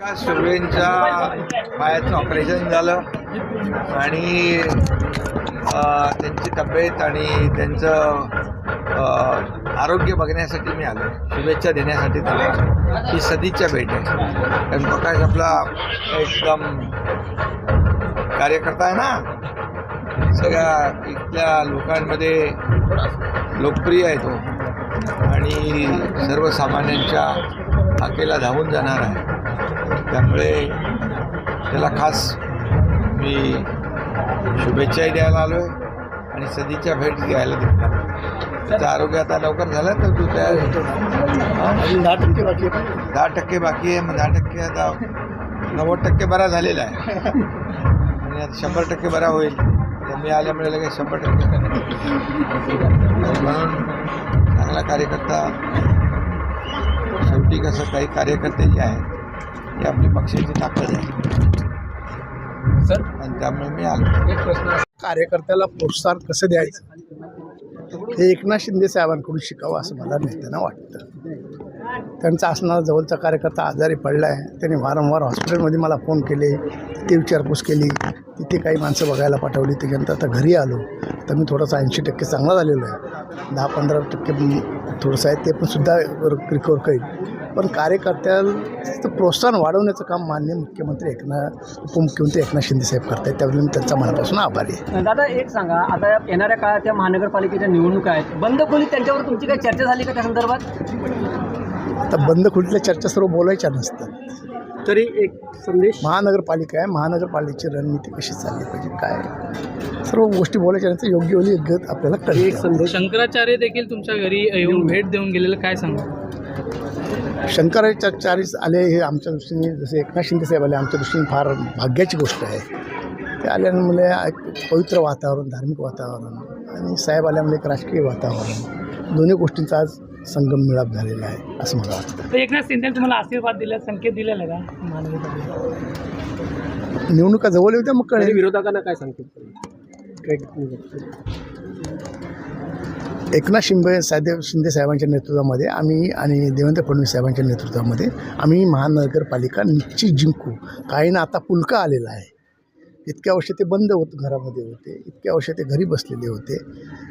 का सुर्वेंच्या पायाचं ऑपरेशन झालं. आणि त्यांची तब्येत आणि त्यांचं आरोग्य बघण्यासाठी मी आलो. शुभेच्छा देण्यासाठी त्याला ही सदिच्छा भेट आहे. कारण प्रकाश आपला एकदम कार्यकर्ता आहे ना? सगळ्या इथल्या लोकांमध्ये लोकप्रिय आहे तो. आणि सर्वसामान्यांच्या हाकेला धावून जाणार आहे. त्यामुळे त्याला खास मी शुभेच्छाही द्यायला आलो आहे आणि सदीच्या भेट घ्यायला देतो त्याचं आरोग्य आता लवकर झालं तर तू तयार होतो दहा टक्के बाकी आहे दहा टक्के बाकी आहे मग दहा टक्के आता नव्वद टक्के बरा झालेला आहे. आणि आता शंभर टक्के बरा होईल. तर मी आल्यामुळे लगेच शंभर टक्के म्हणून चांगला कार्यकर्ता शेवटी कसं काही कार्यकर्ते जे आहेत ते आपली पक्षाची ताकद आहे. सर? आणि त्यामुळे मी आलो. एक प्रश्न कार्यकर्त्याला प्रोत्साहन कसं द्यायचं? हे एकनाथ शिंदे साहेबांकडून शिकावं असं मला नेत्यांना वाटतं. त्यांचा असणारा जवळचा कार्यकर्ता आजारी पडला आहे त्यांनी वारंवार हॉस्पिटलमध्ये मला फोन केले ते विचारपूस केली तिथे काही माणसं बघायला पाठवली त्याच्यानंतर आता घरी आलो. तर मी थोडासा ऐंशी टक्के चांगला झालेलो आहे. दहा पंधरा टक्के थोडंसं आहे ते पण सुद्धा रिकवर करेल. पण कार्यकर्त्याचं प्रोत्साहन वाढवण्याचं काम मान्य मुख्यमंत्री एकनाथ उपमुख्यमंत्री एकनाथ शिंदे साहेब करतायत. त्यावेळी मी त्यांचा मनापासून आभारी आहे. दादा एक सांगा आता येणाऱ्या काळात या महानगरपालिकेच्या निवडणुका आहेत. बंद खोलीत त्यांच्यावर तुमची काही चर्चा झाली का त्या संदर्भात? आता बंद खोलीतल्या चर्चा सर्व बोलायच्या नसतात. तरी एक संदेश. महानगरपालिका आहे महानगरपालिकेची रणनीती कशी चालली पाहिजे काय? सर्व गोष्टी बोलायच्या नंतर योग्य वेळी गत आपल्याला एक संदेश. शंकराचार्य देखील तुमच्या घरी येऊन भेट देऊन गेलेलं काय सांगा? शंकराचार्यच आले हे आमच्या दृष्टीने जसे एकनाथ शिंदे साहेब आले आमच्या दृष्टीने फार भाग्याची गोष्ट आहे. ते आल्यामुळे एक पवित्र वातावरण धार्मिक वातावरण आणि साहेब आल्यामुळे एक राजकीय वातावरण दोन्ही गोष्टींचा आज संगम मिळाप झालेला आहे असं मला वाटतं. एकनाथ शिंदे तुम्हाला आशीर्वाद दिला संकेत दिलेला का? निवडणुका जवळ होत्या मग कळेल. विरोधकांना काय सांगतील? एकनाथ शिंदे साहेब शिंदे साहेबांच्या नेतृत्वामध्ये आम्ही आणि देवेंद्र फडणवीस साहेबांच्या नेतृत्वामध्ये आम्ही महानगरपालिका निश्चित जिंकू. काही ना आता पुलका आलेला आहे. इतक्या वर्ष ते बंद होत घरामध्ये होते. इतक्या वर्ष ते घरी बसलेले होते.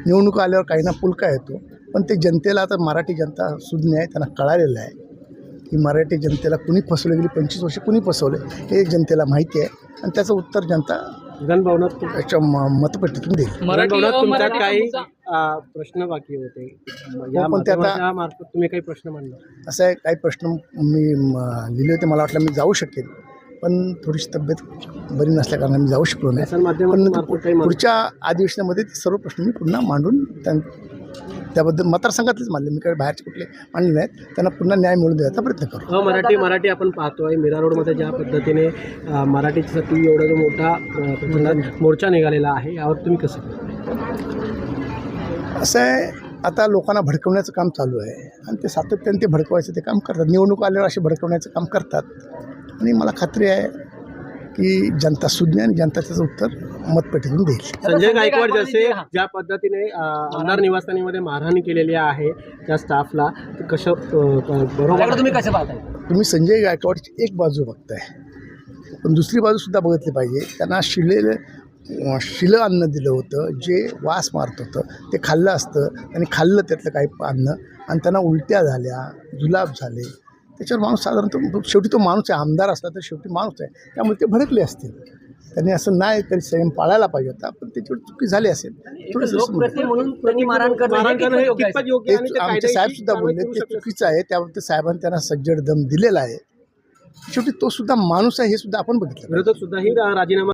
निवडणुका आल्यावर काही ना पुलका येतो. पण ते जनतेला आता मराठी जनता सुज्ञ आहे त्यांना कळालेलं आहे. की मराठी जनतेला कुणी फसवले गेली पंचवीस वर्ष कुणी फसवले हे जनतेला माहिती आहे. आणि त्याचं उत्तर जनता विधानभवनात त्याच्या म- मतपेटीतून देईल. मराठी विधानभवनात तुमच्या काही प्रश्न बाकी होते. या हो, पण ते आता- तुम्ही काही प्रश्न मांडला असं आहे काही प्रश्न मी म, लिहिले होते. मला वाटलं मी जाऊ शकेन पण थोडीशी तब्येत बरी नसल्या कारणाने मी जाऊ शकलो नाही. प्रसार पण मार्फत काही मांडलं? पुढच्या अधिवेशनामध्ये ते सर्व प्रश्न मी पुन्हा मांडून त्यां त्याबद्दल मतदारसंघातलेच मानले मी काही बाहेरचे कुठले मांडले नाहीत. त्यांना पुन्हा न्याय मिळवून द्यायचा प्रयत्न करू. अ मराठी मराठी आपण पाहतोय. मीरा रोडमध्ये ज्या पद्धतीने मराठीसाठी एवढा जो मोठा मोर्चा निघालेला आहे यावर तुम्ही कसं? असं आहे आता लोकांना भडकवण्याचं काम चालू आहे. आणि ते सातत्याने ते भडकवायचं ते काम करतात. निवडणूक आल्यावर असे भडकवण्याचं काम करतात. आणि मला खात्री आहे की जनता सुज्ञ आणि जनता त्याचं उत्तर मतपेटीतून देईल. संजय गायकवाड जसे ज्या पद्धतीने आमदार निवासस्थानीमध्ये मारहाण केलेली आहे त्या स्टाफला कसं बरोबर तुम्ही कसं पाहताय? तुम्ही संजय गायकवाडची एक बाजू बघताय. पण दुसरी बाजूसुद्धा बघितली पाहिजे. त्यांना शिलेलं शिलं अन्न दिलं होतं जे वास मारत होतं ते खाल्लं असतं. त्यांनी खाल्लं त्यातलं काही अन्न. आणि त्यांना उलट्या झाल्या जुलाब झाले. त्याच्यावर माणूस साधारणतः शेवटी तो माणूस आहे आमदार असला तर शेवटी माणूस आहे. त्यामुळे ते भडकले असतील. त्यांनी असं नाही तरी संयम पाळायला पाहिजे होता पण त्याच्यावर चुकी झाली असेल. आमचे साहेब सुद्धा बोलले ते. चुकीचं आहे त्याबाबत साहेबांनी त्यांना सज्जड दम दिलेला आहे. शेवटी तो सुद्धा माणूस आहे हे सुद्धा आपण बघितलं विरोधक सुद्धा ही राजीनामा